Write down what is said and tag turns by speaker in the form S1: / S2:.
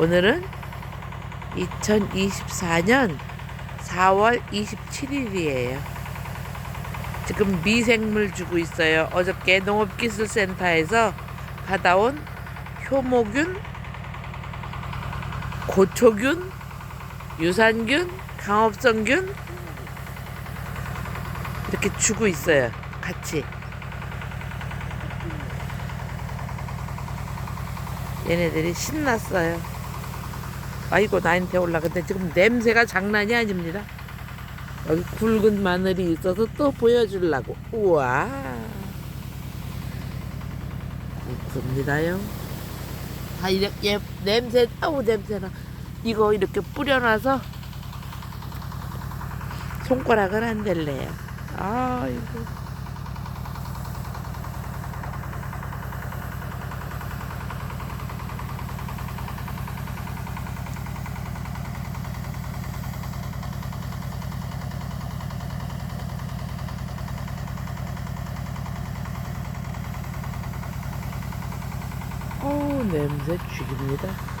S1: 오늘은 2024년 4월 27일이에요. 지금 미생물 주고 있어요. 어저께 농업기술센터에서 받아온 효모균, 고초균, 유산균, 강업성균 이렇게 주고 있어요. 같이. 얘네들이 신났어요. 아이고 나한테 올라갔는데 지금 냄새가 장난이 아닙니다. 여기 굵은 마늘이 있어서 또 보여주려고. 우와. 굵습니다요. 다 이렇게 냄새, 아우 냄새나. 이거 이렇게 뿌려놔서 손가락을 안 댈래요. 아이고. 어우 냄새 죽입니다.